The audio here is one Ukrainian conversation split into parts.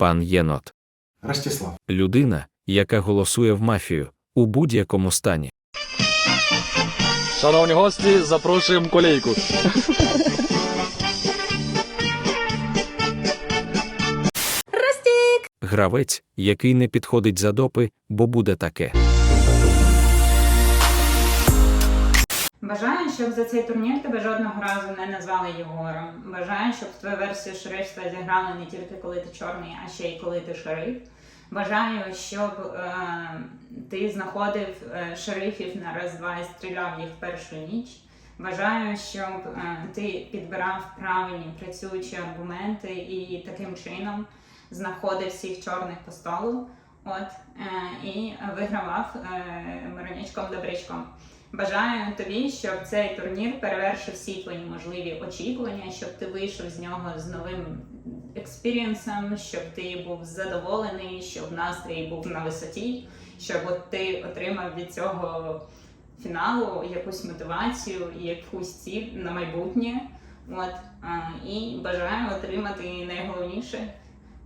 Пан Єнот. Ростислав. Людина, яка голосує в мафію у будь-якому стані. Шановні гості, запрошуємо колейку. Гравець, який не підходить за допи, бо буде таке. Бажаю, щоб за цей турнір тебе жодного разу не назвали Єгором. Бажаю, щоб твою версію шерифства зіграли не тільки коли ти чорний, а ще й коли ти шериф. Бажаю, щоб е, ти знаходив е, шерифів на раз-два і стріляв їх в першу ніч. Бажаю, щоб е, ти підбирав правильні працюючі аргументи і таким чином знаходив всіх чорних по столу. От е, і вигравав е, Миронячком Добрячком. Бажаю тобі, щоб цей турнір перевершив всі твої можливі очікування, щоб ти вийшов з нього з новим експірієнсом, щоб ти був задоволений, щоб настрій був на висоті, щоб от ти отримав від цього фіналу якусь мотивацію і якусь ціль на майбутнє. От і бажаю отримати найголовніше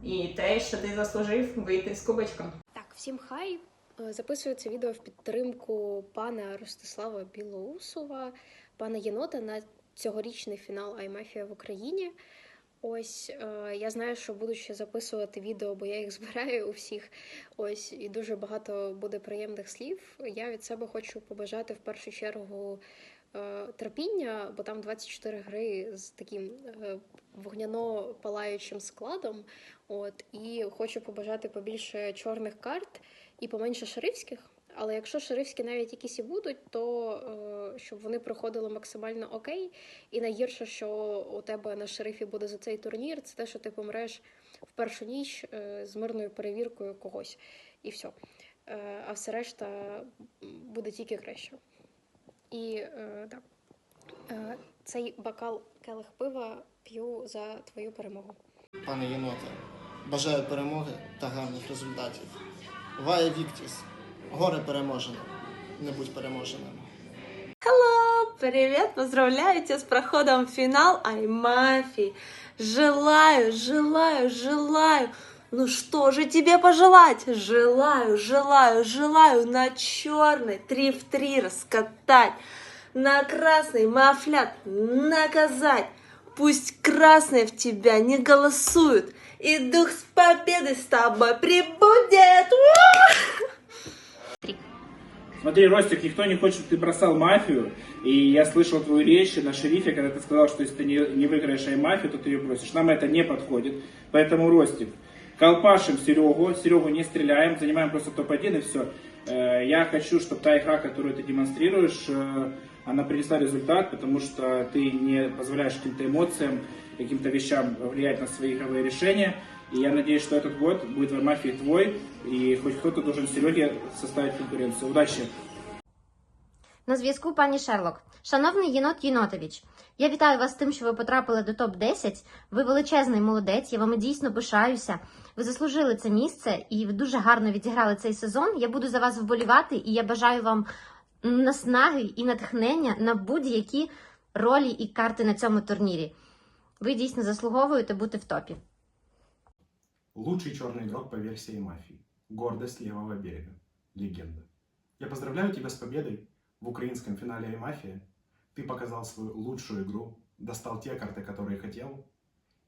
і те, що ти заслужив вийти з кубочком. Так, всім хай. Е, Записую це відео в підтримку пана Ростислава Білоусова, пана Єнота на цьогорічний фінал Аймафія в Україні. Ось е, я знаю, що буду ще записувати відео, бо я їх збираю у всіх. Ось і дуже багато буде приємних слів. Я від себе хочу побажати в першу чергу е, терпіння, бо там 24 гри з таким вогняно палаючим складом. От і хочу побажати побільше чорних карт і поменше шерифських. Але якщо шерифські навіть якісь і будуть, то е, щоб вони проходили максимально окей. І найгірше, що у тебе на шерифі буде за цей турнір, це те, що ти помреш в першу ніч е, з мирною перевіркою когось, і все. Е, а все решта буде тільки краще. І е, так, е, цей бокал келих пива п'ю за твою перемогу. Пане єноте, бажаю перемоги та гарних результатів. Ває Віктіс, горе переможено, не будь переможеним. Привет, поздравляю тебя с проходом в финал Аймафи. Желаю, желаю, желаю. Ну что же тебе пожелать? Желаю, желаю, желаю на черный три в три раскатать, на красный мафлят наказать. Пусть красные в тебя не голосуют, и дух с победой с тобой прибудет. Смотри, Ростик, никто не хочет, чтобы ты бросал мафию. И я слышал твою речь на шерифе, когда ты сказал, что если ты не, не выиграешь мафию, то ты ее бросишь. Нам это не подходит. Поэтому, Ростик, колпашим Серегу, Серегу не стреляем, занимаем просто топ-1 и все. Я хочу, чтобы та игра, которую ты демонстрируешь, э, она принесла результат, потому что ты не позволяешь каким-то эмоциям, каким-то вещам влиять на свои игровые решения. И я надеюсь, что этот год будет в мафии твой, и хоть кто-то должен Сереге составить конкуренцию. Удачи! На зв'язку пані Шерлок. Шановний Єнот Єнотович, я вітаю вас з тим, що ви потрапили до топ-10. Ви величезний молодець, я вами дійсно пишаюся. Ви заслужили це місце і ви дуже гарно відіграли цей сезон. Я буду за вас вболівати, і я бажаю вам наснаги і натхнення на будь-які ролі і карти на цьому турнірі. Ви дійсно заслуговуєте бути в топі. Лучший черный игрок по версии мафии. Гордость левого берега. Легенда. Я поздравляю тебя с победой в украинском финале Аймафия. Ты показал свою лучшую игру, достал те карты, которые хотел,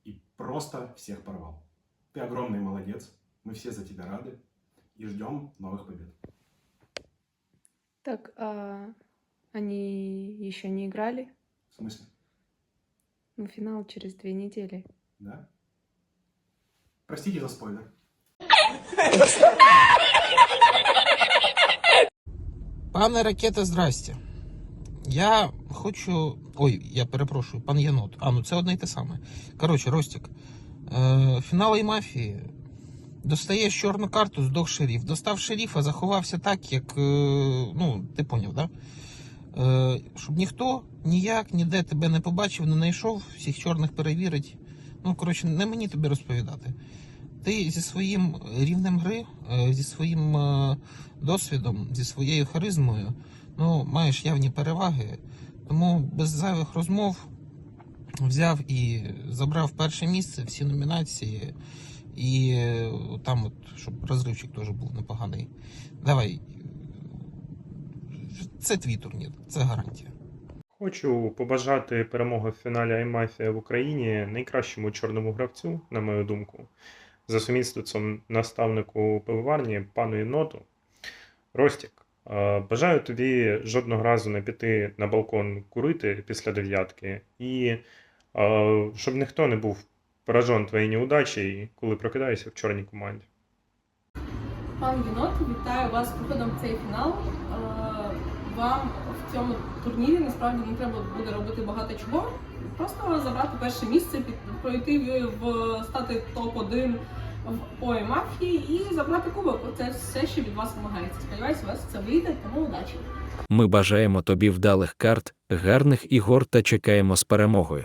и просто всех порвал. Ты огромный молодец, мы все за тебя рады и ждем новых побед. Так, а они еще не играли? В смысле? Ну, финал через две недели. Да? Простите за спойлер. Пане ракета, здрасте. Я хочу. Ой, я перепрошую, пан Янот. А, ну це одне й те саме. Коротше, Ростік. Е, фінал і мафії. Достаєш чорну карту, здох шеріф. Достав шеріфа, заховався так, як. е, ну, ти поняв, да? Е, щоб ніхто ніяк ніде тебе не побачив, не знайшов, всіх чорних перевірить. Ну, коротше, не мені тобі розповідати. Ти зі своїм рівнем гри, е, зі своїм е, досвідом, зі своєю харизмою, ну, маєш явні переваги. Тому без зайвих розмов взяв і забрав перше місце всі номінації. І е, там, от, щоб розривчик теж був непоганий. Давай. Це твій турнір, це гарантія. Хочу побажати перемоги в фіналі Аймафія в Україні найкращому чорному гравцю, на мою думку, за сумісництвом наставнику пивоварні пану Єноту. Ростік, е, бажаю тобі жодного разу не піти на балкон курити після дев'ятки, і е, щоб ніхто не був поражен твоєю неудачею, коли прокидаєшся в чорній команді. Пан Єнот, вітаю вас з приходом в цей фінал. Вам в цьому турнірі насправді не треба буде робити багато чого. Просто забрати перше місце, пройти в, стати топ-1 в ой мафії і забрати кубок. Це все, що від вас вимагається. Сподіваюсь, у вас це вийде, тому удачі! Ми бажаємо тобі вдалих карт, гарних ігор та чекаємо з перемогою.